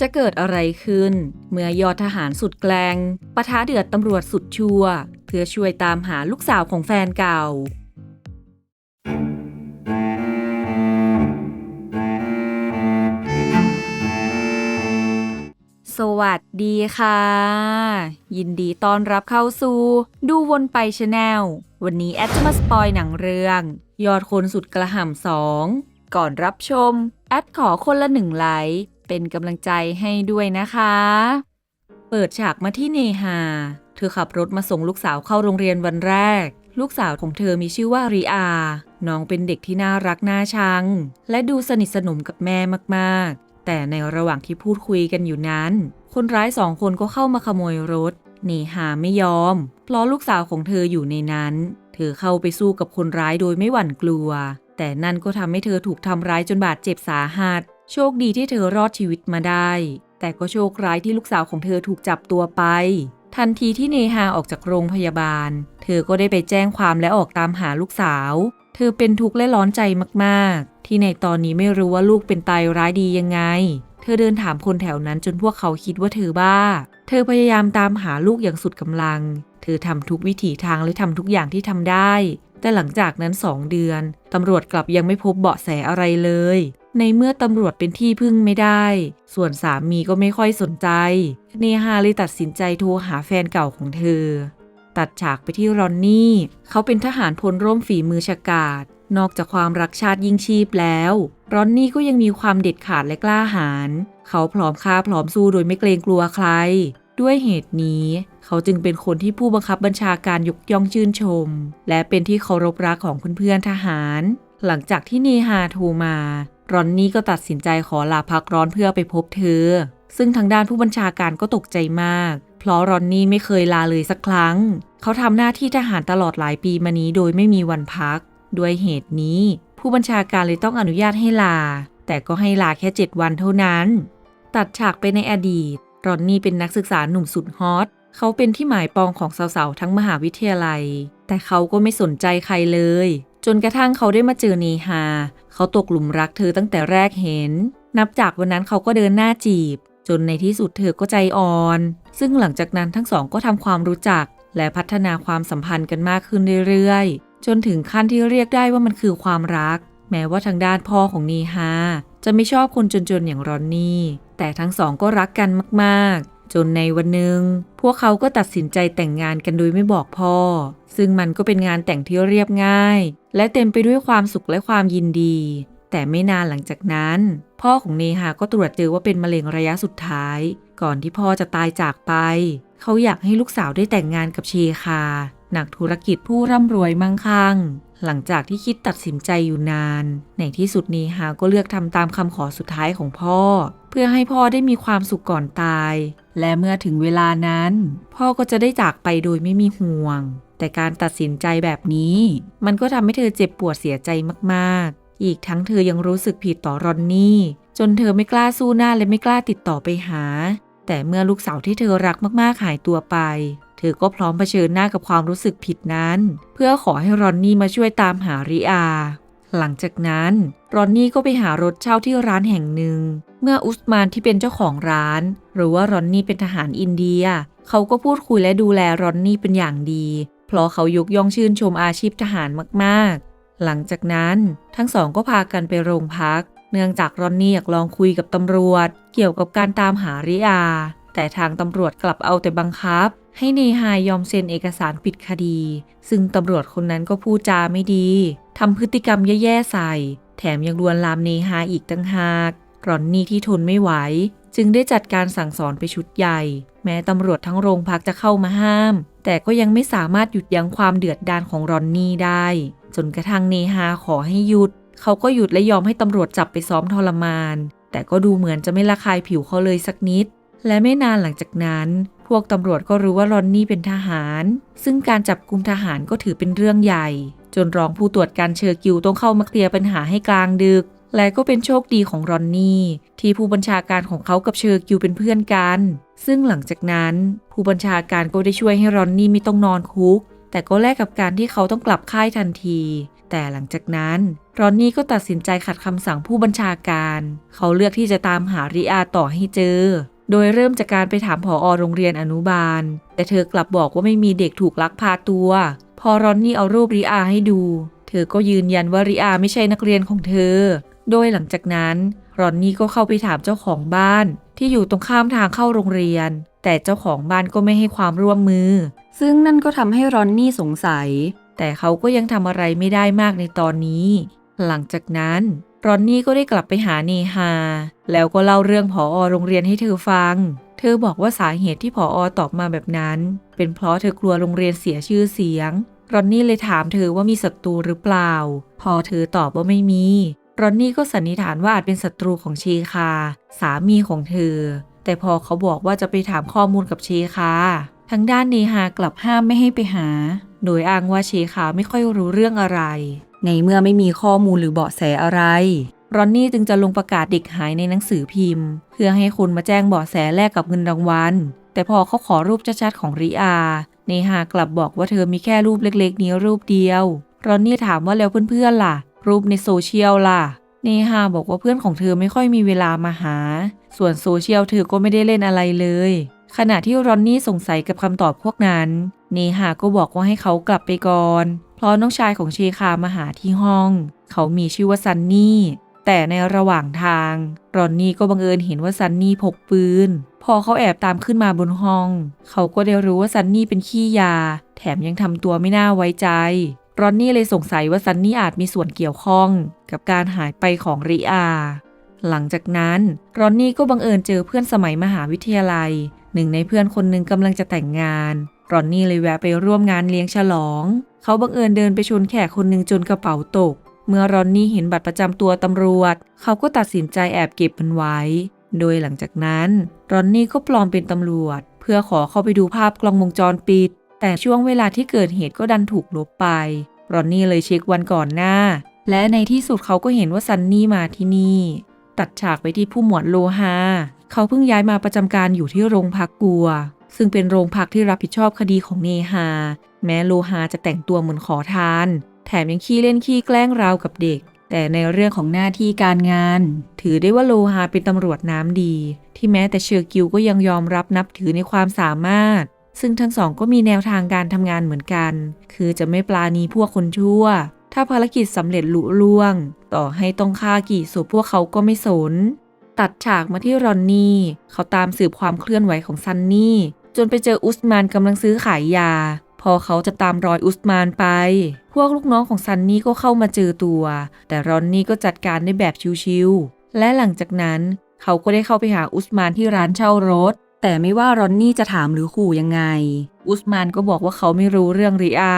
จะเกิดอะไรขึ้น เมื่อยอดทหารสุดแกลงปะทะเดือดตำรวจสุดชั่ว เพื่อช่วยตามหาลูกสาวของแฟนเก่า สวัสดีค่ะ ยินดีต้อนรับเข้าสู่ ดูวนไปชาแนล วันนี้แอดจะมาสปอยหนังเรื่อง ยอดคนสุดกระหำสอง ก่อนรับชม แอดขอคนละหนึ่งไลค์ เป็นกำลังใจให้ด้วยนะคะ เปิดฉากมาที่เนฮา เธอขับรถมาส่งลูกสาวเข้าโรงเรียนวันแรก ลูกสาวของเธอมีชื่อว่าริอา น้องเป็นเด็กที่น่ารักน่าชัง และดูสนิทสนมกับแม่มากๆ แต่ในระหว่างที่พูดคุยกันอยู่นั้น คนร้ายสองคนก็เข้ามาขโมยรถ เนฮาไม่ยอม เพราะลูกสาวของเธออยู่ในนั้น เธอเข้าไปสู้กับคนร้ายโดยไม่หวั่นกลัวแต่นั่นก็ทำให้เธอถูกทำร้ายจนบาดเจ็บสาหัส โชคดีที่เธอรอดชีวิตมาได้ แต่ก็โชคร้ายที่ลูกสาวของเธอถูกจับตัวไป ทันทีที่เนฮาออกจากโรงพยาบาล เธอก็ได้ไปแจ้งความและออกตามหาลูกสาว เธอเป็นทุกข์และร้อนใจมากๆ ที่ในตอนนี้ไม่รู้ว่าลูกเป็นตายร้ายดียังไง เธอเดินถามคนแถวนั้นจนพวกเขาคิดว่าเธอบ้า เธอพยายามตามหาลูกอย่างสุดกำลัง เธอทำทุกวิถีทางและทำทุกอย่างที่ทำได้ แต่หลังจากนั้นสองเดือนตำรวจกลับยังไม่พบเบาะแสอะไรเลย ในเมื่อตำรวจเป็นที่พึ่งไม่ได้ ส่วนสามีก็ไม่ค่อยสนใจ เนฮาเลยตัดสินใจโทรหาแฟนเก่าของเธอ ตัดฉากไปที่รอนนี่ เขาเป็นทหารพลร่มฝีมือฉกาจนอกจากความรักชาติยิ่งชีพแล้ว รอนนี่ก็ยังมีความเด็ดขาดและกล้าหาญ เขาพร้อมฆ่าพร้อมสู้โดยไม่เกรงกลัวใคร ด้วยเหตุนี้ เขาจึงเป็นคนที่ผู้บังคับบัญชาการยกย่องชื่นชม และเป็นที่เคารพรักของเพื่อนๆทหาร หลังจากที่เนฮาโทรมา รอนนี่ก็ตัดสินใจขอลาพักร้อนเพื่อไปพบเธอ ซึ่งทางด้านผู้บัญชาการก็ตกใจมาก เพราะรอนนี่ไม่เคยลาเลยสักครั้ง เขาทำหน้าที่ทหารตลอดหลายปีมานี้โดยไม่มีวันพัก ด้วยเหตุนี้ ผู้บัญชาการเลยต้องอนุญาตให้ลา แต่ก็ให้ลาแค่ 7 วันเท่านั้น ตัดฉากไปในอดีต รอนนี่เป็นนักศึกษาหนุ่มสุดฮอต เขาเป็นที่หมายปองของสาวๆทั้งมหาวิทยาลัย แต่เขาก็ไม่สนใจใครเลย จนกระทั่งเขาได้มาเจอเนฮา เขาตกหลุมรักเธอตั้งแต่แรกเห็น นับจากวันนั้นเขาก็เดินหน้าจีบ จนในที่สุดเธอก็ใจอ่อน ซึ่งหลังจากนั้นทั้งสองก็ทำความรู้จัก และพัฒนาความสัมพันธ์กันมากขึ้นเรื่อยๆ จนถึงขั้นที่เรียกได้ว่ามันคือความรัก แม้ว่าทางด้านพ่อของเนฮาจะไม่ชอบคนจนๆอย่างรอนนี่ แต่ทั้งสองก็รักกันมากๆ จนในวันหนึ่งพวกเขาก็ตัดสินใจแต่งงานกันโดยไม่บอกพ่อ ซึ่งมันก็เป็นงานแต่งที่เรียบง่าย และเต็มไปด้วยความสุขและความยินดี แต่ไม่นานหลังจากนั้น พ่อของเนฮาก็ตรวจเจอว่าเป็นมะเร็งระยะสุดท้าย ก่อนที่พ่อจะตายจากไป เขาอยากให้ลูกสาวได้แต่งงานกับเชคานักธุรกิจผู้ร่ำรวยมั่งคั่ง หลังจากที่คิดตัดสินใจอยู่นาน ในที่สุดเนฮาก็เลือกทำตามคำขอสุดท้ายของพ่อ เพื่อให้พ่อได้มีความสุขก่อนตาย และเมื่อถึงเวลานั้น พ่อก็จะได้จากไปโดยไม่มีห่วง แต่การตัดสินใจแบบนี้ มันก็ทำให้เธอเจ็บปวดเสียใจมากๆ อีกทั้งเธอยังรู้สึกผิดต่อรอนนี่ จนเธอไม่กล้าสู้หน้าและไม่กล้าติดต่อไปหา แต่เมื่อลูกสาวที่เธอรักมากๆหายตัวไป เธอก็พร้อมเผชิญหน้ากับความรู้สึกผิดนั้น เพื่อขอให้รอนนี่มาช่วยตามหาริอา หลังจากนั้นรอนนี่ก็ไปหารถเช่าที่ร้านแห่งหนึ่ง เมื่ออุสมานที่เป็นเจ้าของร้าน หรู้ว่ารอนนี่เป็นทหารอินเดีย เขาก็พูดคุยและดูแลรอนนี่เป็นอย่างดี เพราะเขายกย่องชื่นชมอาชีพทหารมากๆ หลังจากนั้นทั้งสองก็พากันไปโรงพัก เนื่องจากรอนนี่อยากลองคุยกับตำรวจ เกี่ยวกับการตามหาริอา แต่ทางตำรวจกลับเอาแต่บังคับ ให้เนฮายยอมเซ็นเอกสารปิดคดี ซึ่งตำรวจคนนั้นก็พูดจาไม่ดีทำพฤติกรรมแย่ๆใส่ แถมยังลวนลามเนฮาอีกตั้งหากรอนนี่ที่ทนไม่ไหว จึงได้จัดการสั่งสอนไปชุดใหญ่ แม้ตำรวจทั้งโรงพักจะเข้ามาห้าม แต่ก็ยังไม่สามารถหยุดยั้งความเดือดดาลของรอนนี่ได้ จนกระทั่งเนฮาขอให้หยุด เขาก็หยุดและยอมให้ตำรวจจับไปซ้อมทรมาน แต่ก็ดูเหมือนจะไม่ระคายผิวเขาเลยสักนิด และไม่นานหลังจากนั้น พวกตำรวจก็รู้ว่ารอนนี่เป็นทหาร ซึ่งการจับกุมทหารก็ถือเป็นเรื่องใหญ่ จนรองผู้ตรวจการเชอร์กิวต้องเข้ามาเคลียร์ปัญหาให้กลางดึก และก็เป็นโชคดีของรอนนี่ที่ผู้บัญชาการของเขากับเชอร์กิวเป็นเพื่อนกัน ซึ่งหลังจากนั้น ผู้บัญชาการก็ได้ช่วยให้รอนนี่ไม่ต้องนอนคุก แต่ก็แลกกับการที่เขาต้องกลับค่ายทันทีแต่หลังจากนั้นรอนนี่ก็ตัดสินใจขัดคำสั่งผู้บัญชาการ เขาเลือกที่จะตามหาริอาต่อให้เจอ โดยเริ่มจากการไปถามผออโรงเรียนอนุบาล แต่เธอกลับบอกว่าไม่มีเด็กถูกลักพาตัว พอรอนนี่เอารูปริอาให้ดู เธอก็ยืนยันว่าริอาไม่ใช่นักเรียนของเธอ โดยหลังจากนั้น รอนนี่ก็เข้าไปถามเจ้าของบ้าน ที่อยู่ตรงข้ามทางเข้าโรงเรียน แต่เจ้าของบ้านก็ไม่ให้ความร่วมมือ ซึ่งนั่นก็ทำให้รอนนี่สงสัย แต่เขาก็ยังทำอะไรไม่ได้มากในตอนนี้ หลังจากนั้น รอนนี่ก็ได้กลับไปหาเนฮา แล้วก็เล่าเรื่องผออโรงเรียนให้เธอฟัง เธอบอกว่าสาเหตุที่ผออตอบมาแบบนั้น เป็นเพราะเธอกลัวโรงเรียนเสียชื่อเสียง รอนนี่เลยถามเธอว่ามีศัตรูหรือเปล่า พอเธอตอบว่าไม่มี รอนนี่ก็สันนิษฐานว่าอาจเป็นศัตรูของเชคา สามีของเธอ แต่พอเขาบอกว่าจะไปถามข้อมูลกับเชคาทางด้านเนฮากลับห้ามไม่ให้ไปหา โดยอ้างว่าเชคาไม่ค่อยรู้เรื่องอะไร ในเมื่อไม่มีข้อมูลหรือเบาะแสอะไรรอนนี่จึงจะลงประกาศเด็กหายในหนังสือพิมพ์ เพื่อให้คนมาแจ้งเบาะแสแลกกับเงินรางวัล แต่พอเขาขอรูปชัดๆของริอาเนฮากลับบอกว่าเธอมีแค่รูปเล็กๆ นี้รูปเดียว รอนนี่ถามว่าแล้วเพื่อนๆล่ะ รูปในโซเชียลล่ะ เนฮาบอกว่าเพื่อนของเธอไม่ค่อยมีเวลามาหา ส่วนโซเชียลเธอก็ไม่ได้เล่นอะไรเลย ขณะที่รอนนี่สงสัยกับคำตอบพวกนั้น เนฮาก็บอกว่าให้เขากลับไปก่อน เพราะน้องชายของเชคามาหาที่ห้อง เขามีชื่อว่าซันนี่ แต่ในระหว่างทาง รอนนี่ก็บังเอิญเห็นว่าซันนี่พกปืน พอเขาแอบตามขึ้นมาบนห้อง เขาก็ได้รู้ว่าซันนี่เป็นขี้ยา แถมยังทำตัวไม่น่าไว้ใจ รอนนี่เลยสงสัยว่าซันนี่อาจมีส่วนเกี่ยวข้อง กับการหายไปของริอาหลังจากนั้นรอนนี่ก็บังเอิญเจอเพื่อนสมัยมหาวิทยาลัย หนึ่งในเพื่อนคนหนึ่งกำลังจะแต่งงาน รอนนี่เลยแวะไปร่วมงานเลี้ยงฉลอง เขาบังเอิญเดินไปชนแขกคนหนึ่งจนกระเป๋าตก เมื่อรอนนี่เห็นบัตรประจำตัวตำรวจ เขาก็ตัดสินใจแอบเก็บมันไว้ โดยหลังจากนั้น รอนนี่ก็ปลอมเป็นตำรวจ เพื่อขอเข้าไปดูภาพกล้องวงจรปิด แต่ช่วงเวลาที่เกิดเหตุก็ดันถูกลบไป รอนนี่เลยเช็ควันก่อนหน้า และในที่สุดเขาก็เห็นว่าซันนี่มาที่นี่ ตัดฉากไปที่ผู้หมวดโลฮาเขาเพิ่งย้ายมาประจำการอยู่ที่โรงพักกัว ซึ่งเป็นโรงพักที่รับผิดชอบคดีของเนฮา แม้โลฮาจะแต่งตัวเหมือนขอทาน แถมยังขี้เล่นขี้แกล้งราวกับเด็ก แต่ในเรื่องของหน้าที่การงาน ถือได้ว่าโลฮาเป็นตำรวจน้ำดี ที่แม้แต่เชอร์กิวก็ยังยอมรับนับถือในความสามารถ ซึ่งทั้งสองก็มีแนวทางการทำงานเหมือนกัน คือจะไม่ปลาณีพวกคนชั่ว ถ้าภารกิจสำเร็จลุล่วง ต่อให้ต้องฆ่ากี่ศพพวกเขาก็ไม่สนตัดฉากมาที่รอนนี่ เขาตามสืบความเคลื่อนไหวของซันนี่ จนไปเจออุสมานกำลังซื้อขายยา พอเขาจะตามรอยอุสมานไป พวกลูกน้องของซันนี่ก็เข้ามาเจอตัว แต่รอนนี่ก็จัดการได้แบบชิวๆและหลังจากนั้นเขาก็ได้เข้าไปหาอุสมานที่ร้านเช่ารถ แต่ไม่ว่ารอนนี่จะถามหรือขู่ยังไง อุสมานก็บอกว่าเขาไม่รู้เรื่องริอา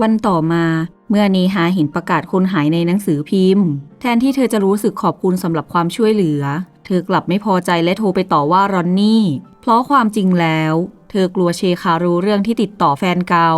วันต่อมาเมื่อเนฮาเห็นประกาศคนหายในหนังสือพิมพ์ แทนที่เธอจะรู้สึกขอบคุณสำหรับความช่วยเหลือ เธอกลับไม่พอใจและโทรไปต่อว่ารอนนี่ เพราะความจริงแล้ว เธอกลัวเชคารู้เรื่องที่ติดต่อแฟนเกา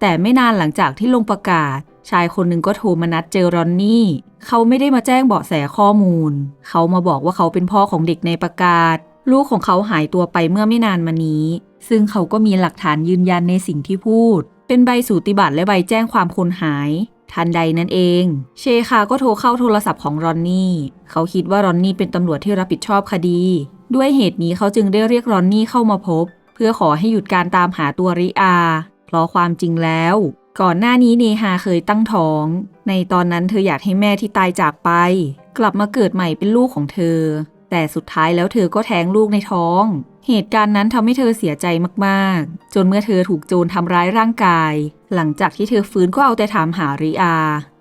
แต่ไม่นานหลังจากที่ลงประกาศ ชายคนหนึ่งก็โทรมานัดเจอรอนนี่ เขาไม่ได้มาแจ้งเบาะแสข้อมูล เขามาบอกว่าเขาเป็นพ่อของเด็กในประกาศ ลูกของเขาหายตัวไปเมื่อไม่นานมานี้ ซึ่งเขาก็มีหลักฐานยืนยันในสิ่งที่พูด เป็นใบสูติบัตรและใบแจ้งความคนหาย ทันใดนั้นเอง เชคาก็โทรเข้าโทรศัพท์ของรอนนี่ เขาคิดว่ารอนนี่เป็นตำรวจที่รับผิดชอบคดี ด้วยเหตุนี้เขาจึงได้เรียกรอนนี่เข้ามาพบ เพื่อขอให้หยุดการตามหาตัวริอา เพราะความจริงแล้ว ก่อนหน้านี้เนฮาเคยตั้งท้อง ในตอนนั้นเธออยากให้แม่ที่ตายจากไป กลับมาเกิดใหม่เป็นลูกของเธอ แต่สุดท้ายแล้วเธอก็แท้งลูกในท้อง เหตุการณ์นั้นทำให้เธอเสียใจมากๆ จนเมื่อเธอถูกโจรทำร้ายร่างกาย หลังจากที่เธอฟื้นก็เอาแต่ถามหาริอา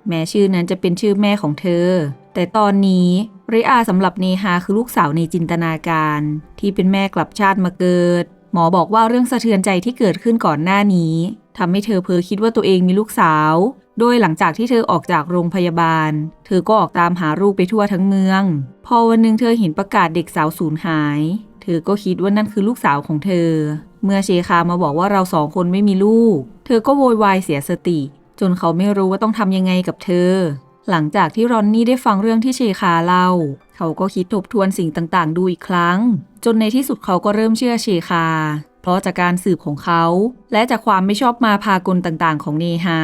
แม้ชื่อนั้นจะเป็นชื่อแม่ของเธอ แต่ตอนนี้ริอาสำหรับเนฮาคือลูกสาวในจินตนาการ ที่เป็นแม่กลับชาติมาเกิด หมอบอกว่าเรื่องสะเทือนใจที่เกิดขึ้นก่อนหน้านี้ทำให้เธอเพ้อคิดว่าตัวเองมีลูกสาว โดยหลังจากที่เธอออกจากโรงพยาบาล เธอก็ออกตามหาลูกไปทั่วทั้งเมือง พอวันหนึ่งเธอเห็นประกาศเด็กสาวสูญหาย เธอก็คิดว่านั่นคือลูกสาวของเธอ เมื่อเชคามาบอกว่าเราสองคนไม่มีลูก เธอก็โวยวายเสียสติ จนเขาไม่รู้ว่าต้องทำยังไงกับเธอ หลังจากที่รอนนี่ได้ฟังเรื่องที่เชคาเล่า เขาก็คิดทบทวนสิ่งต่างๆ ดูอีกครั้ง จนในที่สุดเขาก็เริ่มเชื่อเชคา เพราะจากการสืบของเขา และจากความไม่ชอบมาพากลต่างๆ ของเนฮา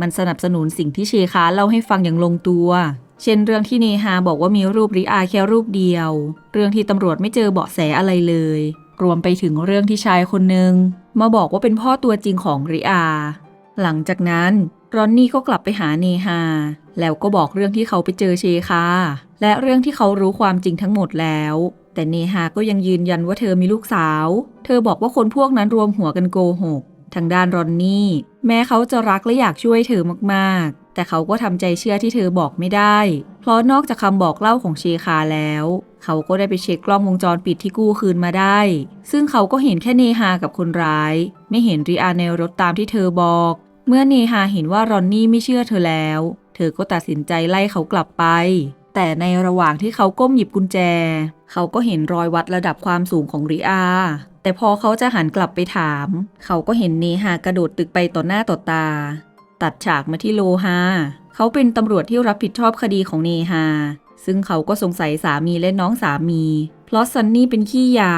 มันสนับสนุนสิ่งที่เชคาเล่าให้ฟังอย่างลงตัว เช่นเรื่องที่เนฮาบอกว่ามีรูปริอาแค่รูปเดียว เรื่องที่ตำรวจไม่เจอเบาะแสอะไรเลย รวมไปถึงเรื่องที่ชายคนหนึ่งมาบอกว่าเป็นพ่อตัวจริงของริอา หลังจากนั้นรอนนี่ก็กลับไปหาเนฮาแล้วก็บอกเรื่องที่เขาไปเจอเชคาและเรื่องที่เขารู้ความจริงทั้งหมดแล้ว แต่เนฮาก็ยังยืนยันว่าเธอมีลูกสาว เธอบอกว่าคนพวกนั้นรวมหัวกันโกหก ทางด้านรอนนี่ แม้เขาจะรักและอยากช่วยเธอมากๆ แต่เขาก็ทำใจเชื่อที่เธอบอกไม่ได้ เพราะนอกจากคำบอกเล่าของเชคาแล้ว เขาก็ได้ไปเช็คกล้องวงจรปิดที่กู้คืนมาได้ ซึ่งเขาก็เห็นแค่เนฮากับคนร้าย ไม่เห็นริอาในรถตามที่เธอบอก เมื่อเนฮาเห็นว่ารอนนี่ไม่เชื่อเธอแล้ว เธอก็ตัดสินใจไล่เขากลับไป แต่ในระหว่างที่เขาก้มหยิบกุญแจ เขาก็เห็นรอยวัดระดับความสูงของริอา แต่พอเขาจะหันกลับไปถาม เขาก็เห็นเนฮากระโดดตึกไปต่อหน้าต่อตา ตัดฉากมาที่โลฮาเขาเป็นตำรวจที่รับผิดชอบคดีของเนฮา ซึ่งเขาก็สงสัยสามีและน้องสามี เพราะซันนี่เป็นขี้ยา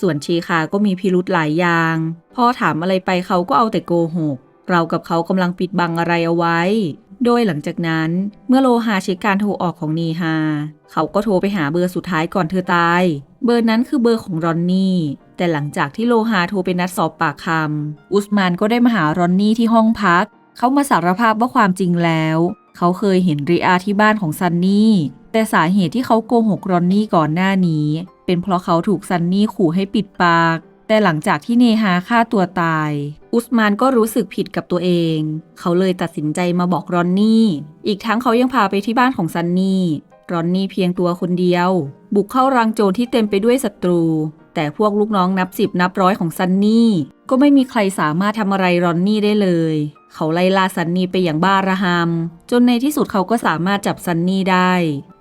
ส่วนเชคาก็มีพิรุธหลายอย่าง พ่อถามอะไรไปเขาก็เอาแต่โกหก เรากับเขากำลังปิดบังอะไรเอาไว้ โดยหลังจากนั้นเมื่อโลหาเช็คการโทรออกของเนฮา เขาก็โทรไปหาเบอร์สุดท้ายก่อนเธอตาย เบอร์นั้นคือเบอร์ของรอนนี่แต่หลังจากที่โลหาโทรไปนัดสอบปากคำอุสมานก็ได้มาหารอนนี่ที่ห้องพัก เขามาสารภาพว่าความจริงแล้ว เขาเคยเห็นริอาที่บ้านของซันนี่ แต่สาเหตุที่เขาโกหกรอนนี่ก่อนหน้านี้ เป็นเพราะเขาถูกซันนี่ขู่ให้ปิดปาก แต่หลังจากที่เนฮาฆ่าตัวตาย อุสมานก็รู้สึกผิดกับตัวเอง เขาเลยตัดสินใจมาบอกรอนนี่ อีกทั้งเขายังพาไปที่บ้านของซันนี่ รอนนี่เพียงตัวคนเดียว บุกเข้ารังโจรที่เต็มไปด้วยศัตรู แต่พวกลูกน้องนับสิบนับร้อยของซันนี่ ก็ไม่มีใครสามารถทำอะไรรอนนี่ได้เลย เขาไล่ล่าซันนี่ไปอย่างบ้าระหำจนในที่สุดเขาก็สามารถจับซันนี่ได้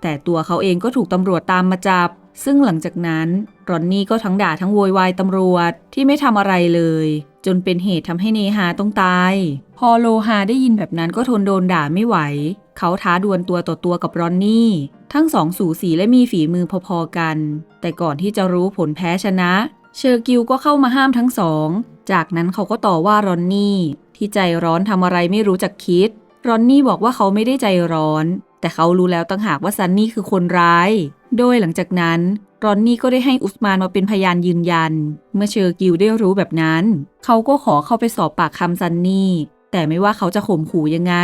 แต่ตัวเขาเองก็ถูกตำรวจตามมาจับ ซึ่งหลังจากนั้นรอนนี่ก็ทั้งด่าทั้งโวยวายตำรวจที่ไม่ทำอะไรเลย จนเป็นเหตุทำให้เนฮาต้องตาย พอโลฮาได้ยินแบบนั้นก็ทนโดนด่าไม่ไหว เขาท้าดวลตัวต่อตัวกับรอนนี่ ทั้งสองสูสีและมีฝีมือพอๆกัน แต่ก่อนที่จะรู้ผลแพ้ชนะ เชอร์กิวก็เข้ามาห้ามทั้งสอง จากนั้นเขาก็ต่อว่ารอนนี่ ที่ใจร้อนทำอะไรไม่รู้จักคิด รอนนี่บอกว่าเขาไม่ได้ใจร้อน แต่เขารู้แล้วตั้งหากว่าซันนี่คือคนร้าย โดยหลังจากนั้นรอนนี่ก็ได้ให้อุสมานมาเป็นพยานยืนยัน เมื่อเชอร์กิวได้รู้แบบนั้น เขาก็ขอเข้าไปสอบปากคำซันนี่ แต่ไม่ว่าเขาจะข่มขู่ยังไง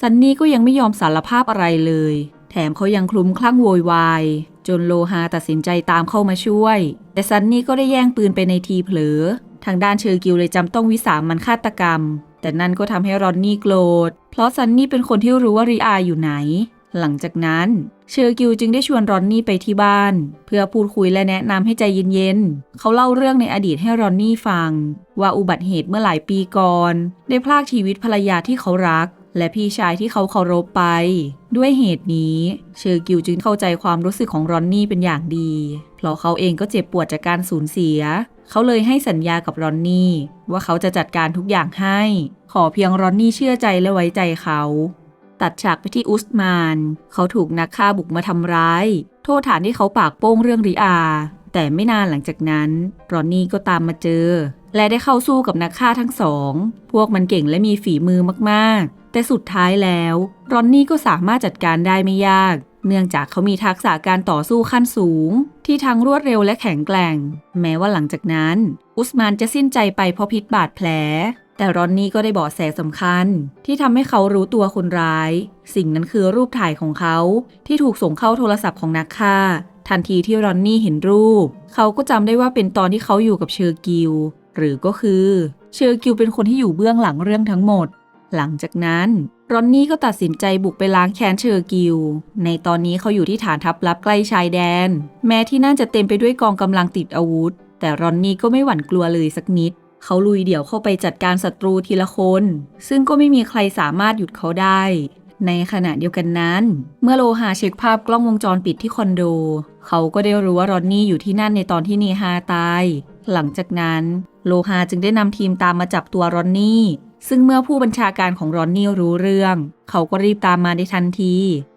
ซันนี่ก็ยังไม่ยอมสารภาพอะไรเลย แถมเขายังคลุ้มคลั่งโวยวาย จนโลฮาตัดสินใจตามเข้ามาช่วย แต่ซันนี่ก็ได้แย่งปืนไปในทีเผลอ ทางด้านเชอร์กิวเลยจำต้องวิสามันฆาตกรรม แต่นั่นก็ทำให้รอนนี่โกรธ เพราะซันนี่เป็นคนที่รู้ว่าริอาอยู่ไหน หลังจากนั้น เชอร์กิวจึงได้ชวนรอนนี่ไปที่บ้าน เพื่อพูดคุยและแนะนำให้ใจเย็นๆ เขาเล่าเรื่องในอดีตให้รอนนี่ฟัง ว่าอุบัติเหตุเมื่อหลายปีก่อน ได้พลากชีวิตภรรยาที่เขารัก และพี่ชายที่เขาเคารพไป ด้วยเหตุนี้เชอร์กิวจึงเข้าใจความรู้สึกของรอนนี่เป็นอย่างดี เพราะเขาเองก็เจ็บปวดจากการสูญเสีย เขาเลยให้สัญญากับรอนนี่ว่าเขาจะจัดการทุกอย่างให้ ขอเพียงรอนนี่เชื่อใจและไว้ใจเขา ตัดฉากไปที่อุสมาน เขาถูกนักฆ่าบุกมาทำร้าย โทษฐานที่เขาปากโป้งเรื่องริอา แต่ไม่นานหลังจากนั้น รอนนี่ก็ตามมาเจอ และได้เข้าสู้กับนักฆ่าทั้งสอง พวกมันเก่งและมีฝีมือมากๆ แต่สุดท้ายแล้วรอนนี่ก็สามารถจัดการได้ไม่ยาก เนื่องจากเขามีทักษะการต่อสู้ขั้นสูง ที่ทั้งรวดเร็วและแข็งแกร่ง แม้ว่าหลังจากนั้น อุสมานจะสิ้นใจไปเพราะพิษบาดแผล แต่รอนนี่ก็ได้เบาะแสสำคัญ ที่ทำให้เขารู้ตัวคนร้าย สิ่งนั้นคือรูปถ่ายของเขาที่ถูกส่งเข้าโทรศัพท์ของนักฆ่าทันทีที่รอนนี่เห็นรูป เขาก็จำได้ว่าเป็นตอนที่เขาอยู่กับเชอร์กิล หรือก็คือ เชอร์กิลเป็นคนที่อยู่เบื้องหลังเรื่องทั้งหมด หลังจากนั้นรอนนี่ก็ตัดสินใจบุกไปล้างแค้นเชอร์กิล ในตอนนี้เขาอยู่ที่ฐานทัพลับใกล้ชายแดน แม้ที่นั่นจะเต็มไปด้วยกองกำลังติดอาวุธ แต่รอนนี่ก็ไม่หวั่นกลัวเลยสักนิด เขาลุยเดี่ยวเข้าไปจัดการศัตรูทีละคน ซึ่งก็ไม่มีใครสามารถหยุดเขาได้ ในขณะเดียวกันนั้น เมื่อโลหาเช็คภาพกล้องวงจรปิดที่คอนโด เขาก็ได้รู้ว่ารอนนี่อยู่ที่นั่นในตอนที่เนฮาตาย หลังจากนั้น โลฮาจึงได้นำทีมตามมาจับตัวรอนนี่ ซึ่งเมื่อผู้บัญชาการของรอนนี่รู้เรื่อง เขาก็รีบตามมาในทันที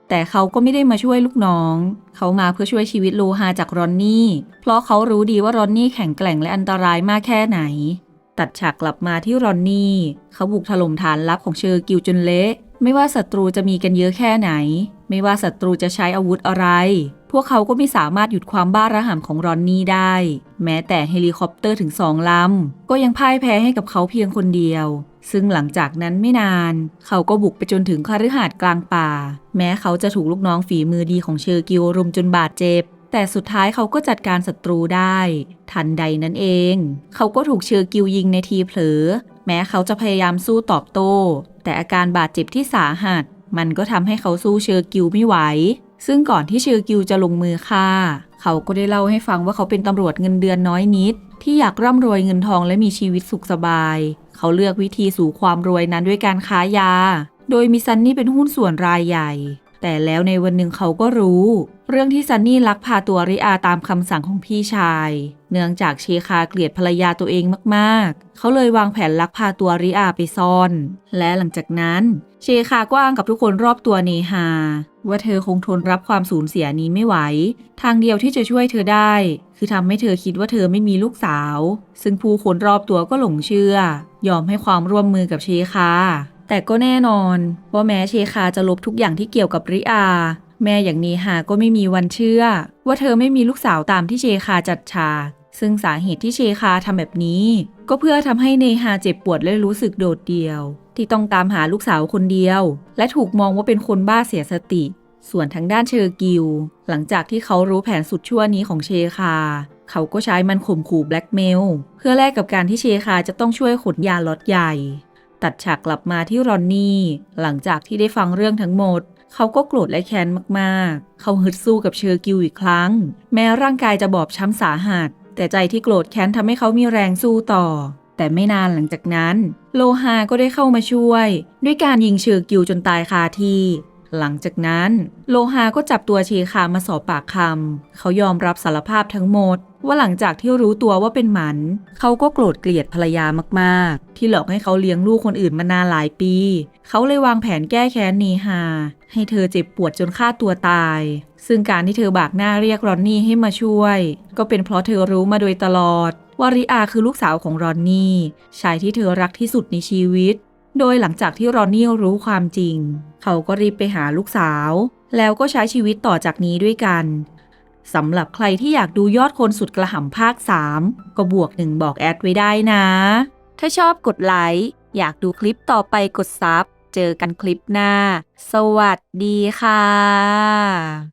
แต่เขาก็ไม่ได้มาช่วยลูกน้อง เขามาเพื่อช่วยชีวิตโลฮาจากรอนนี่ เพราะเขารู้ดีว่ารอนนี่แข็งแกร่งและอันตรายมากแค่ไหน ตัดฉากกลับมาที่รอนนี่ เขาบุกถล่มฐานลับของเชอร์กิวจนเละไม่ว่าศัตรูจะมีกันเยอะแค่ไหน ไม่ว่าศัตรูจะใช้อาวุธอะไร พวกเขาก็ไม่สามารถหยุดความบ้าระห่ำของรอนนี่ได้ แม้แต่เฮลิคอปเตอร์ถึงสองลำ ก็ยังพ่ายแพ้ให้กับเขาเพียงคนเดียว ซึ่งหลังจากนั้นไม่นาน เขาก็บุกไปจนถึงคฤหาสน์กลางป่า แม้เขาจะถูกลูกน้องฝีมือดีของเชอร์กิวรุมจนบาดเจ็บ แต่สุดท้ายเขาก็จัดการศัตรูได้ ทันใดนั้นเอง เขาก็ถูกเชอร์กิวยิงในทีเผลอ แม้เขาจะพยายามสู้ตอบโต้ แต่อาการบาดเจ็บที่สาหัส มันก็ทำให้เขาสู้เชอร์กิวไม่ไหว ซึ่งก่อนที่เชอร์กิวจะลงมือฆ่า เขาก็ได้เล่าให้ฟังว่าเขาเป็นตำรวจเงินเดือนน้อยนิดที่อยากร่ำรวยเงินทองและมีชีวิตสุขสบาย เขาเลือกวิธีสู่ความรวยนั้นด้วยการค้ายา โดยมีซันนี่เป็นหุ้นส่วนรายใหญ่ แต่แล้วในวันหนึ่งเขาก็รู้ เรื่องที่ซันนี่ลักพาตัวริอาตามคำสั่งของพี่ชาย เนื่องจากเชคาเกลียดภรรยาตัวเองมากๆ เขาเลยวางแผนลักพาตัวริอาไปซ่อน และหลังจากนั้น เชคาก็อ้างกับทุกคนรอบตัวเนฮาว่าเธอคงทนรับความสูญเสียนี้ไม่ไหว ทางเดียวที่จะช่วยเธอได้ คือทำให้เธอคิดว่าเธอไม่มีลูกสาว ซึ่งผู้คนรอบตัวก็หลงเชื่อ ยอมให้ความร่วมมือกับเชคา แต่ก็แน่นอน ว่าแม้เชคาจะลบทุกอย่างที่เกี่ยวกับริอา แม่อย่างเนฮาก็ไม่มีวันเชื่อ ว่าเธอไม่มีลูกสาวตามที่เชคาจัดฉาก ซึ่งสาเหตุที่เชคาทำแบบนี้ ก็เพื่อทำให้เนฮาเจ็บปวดและรู้สึกโดดเดี่ยว ที่ต้องตามหาลูกสาวคนเดียว และถูกมองว่าเป็นคนบ้าเสียสติ ส่วนทางด้านเชอร์กิวหลังจากที่เขารู้แผนสุดชั่วนี้ของเชคา เขาก็ใช้มันข่มขู่แบล็กเมล เพื่อแลกกับการที่เชคาจะต้องช่วยขนยาล็อตใหญ่ ตัดฉากกลับมาที่รอนนี่ หลังจากที่ได้ฟังเรื่องทั้งหมด เขาก็โกรธและแค้นมากๆ เขาฮึดสู้กับเชอร์กิวอีกครั้ง แม้ร่างกายจะบอบช้ำสาหัส แต่ใจที่โกรธแค้นทำให้เขามีแรงสู้ต่อแต่ไม่นานหลังจากนั้น โลฮาก็ได้เข้ามาช่วย ด้วยการยิงเชอร์กิวจนตายคาที่ หลังจากนั้น โลฮาก็จับตัวเชคามาสอบปากคำ เขายอมรับสารภาพทั้งหมด ว่าหลังจากที่รู้ตัวว่าเป็นหมัน เขาก็โกรธเกลียดภรรยามากๆ ที่หลอกให้เขาเลี้ยงลูกคนอื่นมานานหลายปี เขาเลยวางแผนแก้แค้นเนฮา ให้เธอเจ็บปวดจนฆ่าตัวตาย ซึ่งการที่เธอบากหน้าเรียกรอนนี่ให้มาช่วย ก็เป็นเพราะเธอรู้มาโดยตลอดว่าริอาคือลูกสาวของรอนนี่ ชายที่เธอรักที่สุดในชีวิต โดยหลังจากที่รอนนี่รู้ความจริง เขาก็รีบไปหาลูกสาว แล้วก็ใช้ชีวิตต่อจากนี้ด้วยกันสำหรับใครที่อยากดูยอดคนสุดกระหำภาค 3 ก็บวกหนึ่งบอกแอดไว้ได้นะ ถ้าชอบกดไลค์อยากดูคลิปต่อไปกดซับ เจอกันคลิปหน้า สวัสดีค่ะ